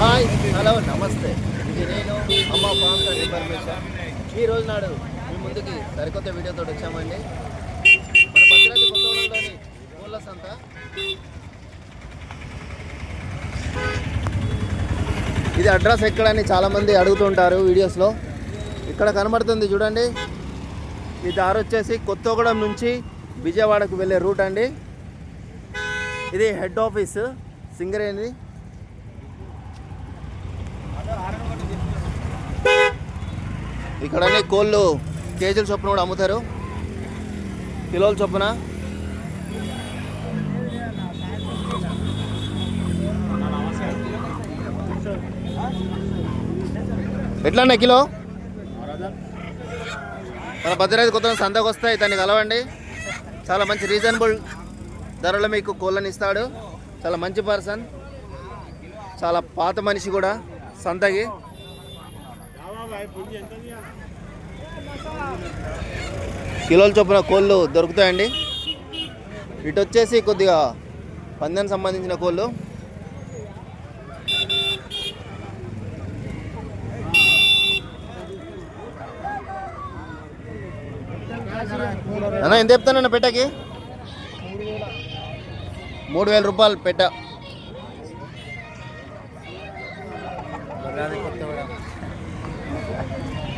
Hi hello నమస్తే. ఇది నేను అమ్మ పాన్ కార్డ్ ఇన్ఫర్మేషన్. ఈ రోజు నాడు మీ ముందుకి సరికొత్త వీడియోతో వచ్చామండి. మన భద్రాద్రి కొత్తగూడెంలోని పూల సంత. ఇది అడ్రస్ ఎక్కడని చాలామంది అడుగుతుంటారు వీడియోస్లో. ఇక్కడ కనబడుతుంది చూడండి. ఈ దారి వచ్చేసి కొత్తగూడెం నుంచి విజయవాడకు వెళ్ళే రూట్ అండి. ఇది హెడ్ ఆఫీస్ సింగరేణి. ఇక్కడనే కోళ్ళు కేజీల చొప్పున కూడా అమ్ముతారు. కిలోల చొప్పున. ఎట్లా కిలో? మన భద్రాద్రి కొత్త సంతకు వస్తాయి దాన్ని కలవండి. చాలా మంచి రీజనబుల్ ధరలో మీకు కోళ్ళని ఇస్తాడు. చాలా మంచి పర్సన్ చాలా పాత మనిషి కూడా సంతకి. కిలోల చొప్పున కోళ్ళు దొరుకుతాయండి. ఇటు వచ్చేసి కొద్దిగా పందెంకి సంబంధించిన కోళ్ళు. అన్న ఎంత చెప్తానన్న పెట్టకి? మూడు వేల రూపాయలు పెట్ట.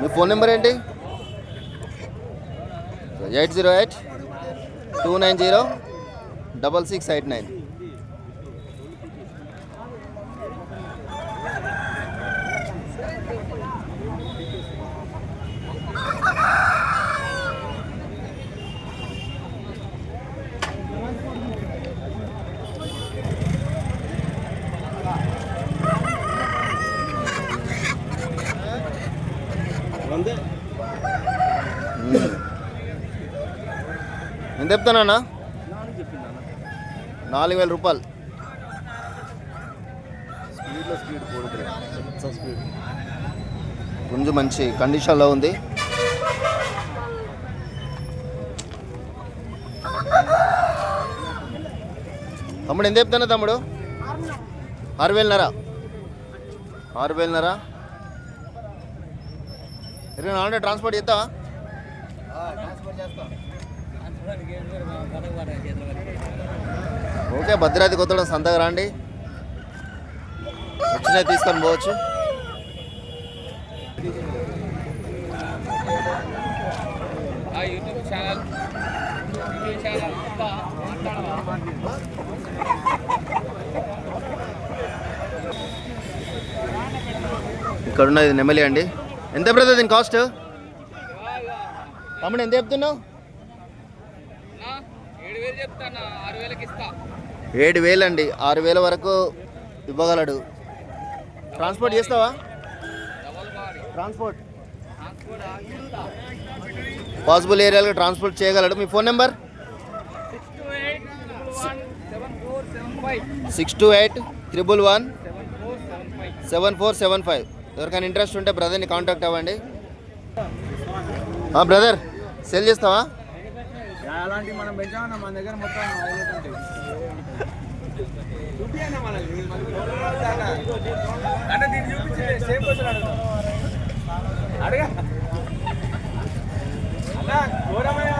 మీ ఫోన్ నెంబర్ ఏంటి? Eight zero eight two nine zero double six eight nine. ఎంత చెప్తానన్నా నాలుగు వేల రూపాయలు. స్పీడ్లో స్పీడ్ స్పీడ్? గుంజు మంచి కండిషన్లో ఉంది. తమ్ముడు ఎంత చెప్తానా తమ్ముడు? ఆరు వేలన్నర ఆరు వేలన్నర ఇరవై నాలుగు ట్రాన్స్పోర్ట్ చేస్తావా ఓకే భద్రాద్రి కొత్తగూడెం సంతగా రండి. వచ్చినా తీసుకొని పోవచ్చు. ఆ యూట్యూబ్ ఛానల్ యూట్యూబ్ ఛానల్ ఇక్కడ ఉన్నది నెమలి అండి. ఎంత బ్రదర్ దీని కాస్ట్ తమ్ముడు ఎంత చెప్తున్నావు? ఏడు వేలు అండి ఆరు వేల వరకు ఇవ్వగలడు. ట్రాన్స్పోర్ట్ చేస్తావా? ట్రాన్స్పోర్ట్ పాసిబుల్ ఏరియాలో ట్రాన్స్పోర్ట్ చేయగలడు. మీ phone number? Six two eight triple one seven four seven five. ఎవరికైనా ఇంట్రెస్ట్ ఉంటే బ్రదర్ని కాంటాక్ట్ అవ్వండి. బ్రదర్ సెల్ చేస్తావా? అలాంటి మనం పెంచామన్నా మన దగ్గర మొత్తం అంటే దీన్ని చూపించి అడగా. అన్నా ఘోరమైన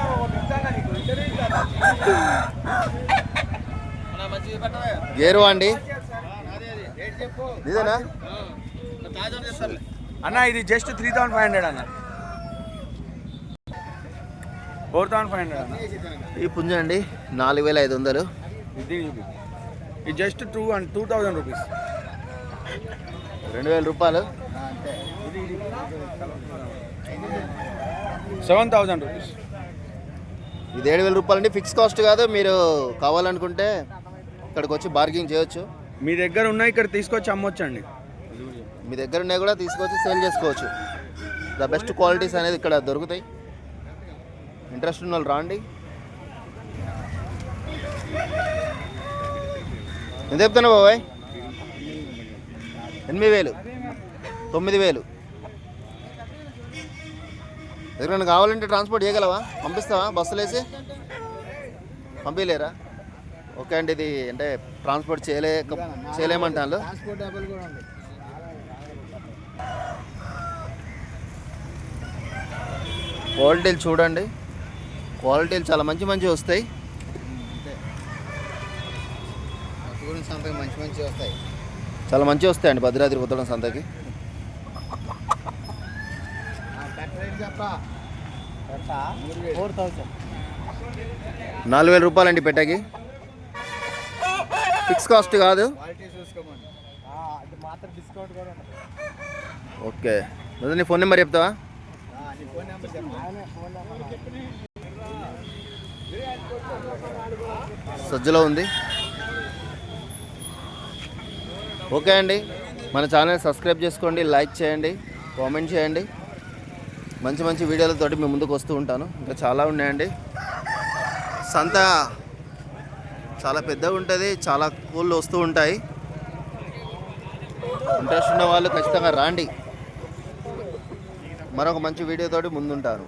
నీకు. ఇంటర్వ్యూ గేరు అండి. ఇదేనా అన్న ఇది just three thousand five hundred అన్న. ఫోర్ థౌసండ్ ఫైవ్ హండ్రెడ్ ఈ పుంజ అండి నాలుగు వేల ఐదు వందలు. ఇది just two and two thousand rupees రెండు వేల రూపాయలు. సెవెన్ థౌసండ్ రూపీస్ ఇది ఏడు వేల రూపాయలు అండి ఫిక్స్ కాస్ట్ కాదు మీరు కావాలనుకుంటే ఇక్కడికి వచ్చి బార్గింగ్ చేయొచ్చు. మీ దగ్గర ఉన్నాయి ఇక్కడ తీసుకొచ్చి అమ్మొచ్చండి. మీ దగ్గర ఉన్నాయి కూడా తీసుకొచ్చి సేల్ చేసుకోవచ్చు. ద బెస్ట్ క్వాలిటీస్ అనేది ఇక్కడ దొరుకుతాయి. ఇంట్రెస్ట్ ఉన్న వాళ్ళు రాండి. ఎంత చెప్తున్నావు బాబాయ్? ఎనిమిది వేలు. తొమ్మిది వేలు. ఎక్కడైనా కావాలంటే ట్రాన్స్పోర్ట్ చేయగలవా? పంపిస్తావా? బస్సులు వేసి? పంపించలేరా ఓకే అండి ఇది అంటే ట్రాన్స్పోర్ట్ చేయలే చేయలేమంటాను ట్రాన్స్పోర్ట్ క్వాలిటీలు చూడండి. క్వాలిటీలు చాలా మంచి మంచి వస్తాయి. గురించి సంతకి మంచి మంచి వస్తాయి. చాలా మంచి వస్తాయండి భద్రాద్రి ఉత్తరం సంతకి. నాలుగు వేల రూపాయలండి పెట్టకి. ఫిక్స్ కాస్ట్ కాదు. ఓకే. నీ ఫోన్ నెంబర్ చెప్తావా నీ ఫోన్ నెంబర్ చెప్పండి ఫోన్ నెంబర్ సజ్జలో ఉంది. ఓకే అండి. మన ఛానల్ సబ్స్క్రైబ్ చేసుకోండి లైక్ చేయండి కామెంట్ చేయండి. మంచి మంచి వీడియోలతోటి మీ ముందుకు వస్తూ ఉంటాను. ఇంకా చాలా ఉన్నాయండి. సంత చాలా పెద్దగా ఉంటుంది చాలా కూళ్ళు వస్తూ ఉంటాయి. ఇంట్రెస్ట్ ఉన్న వాళ్ళు ఖచ్చితంగా రాండి. మరొక మంచి వీడియోతోటి ముందుంటారు.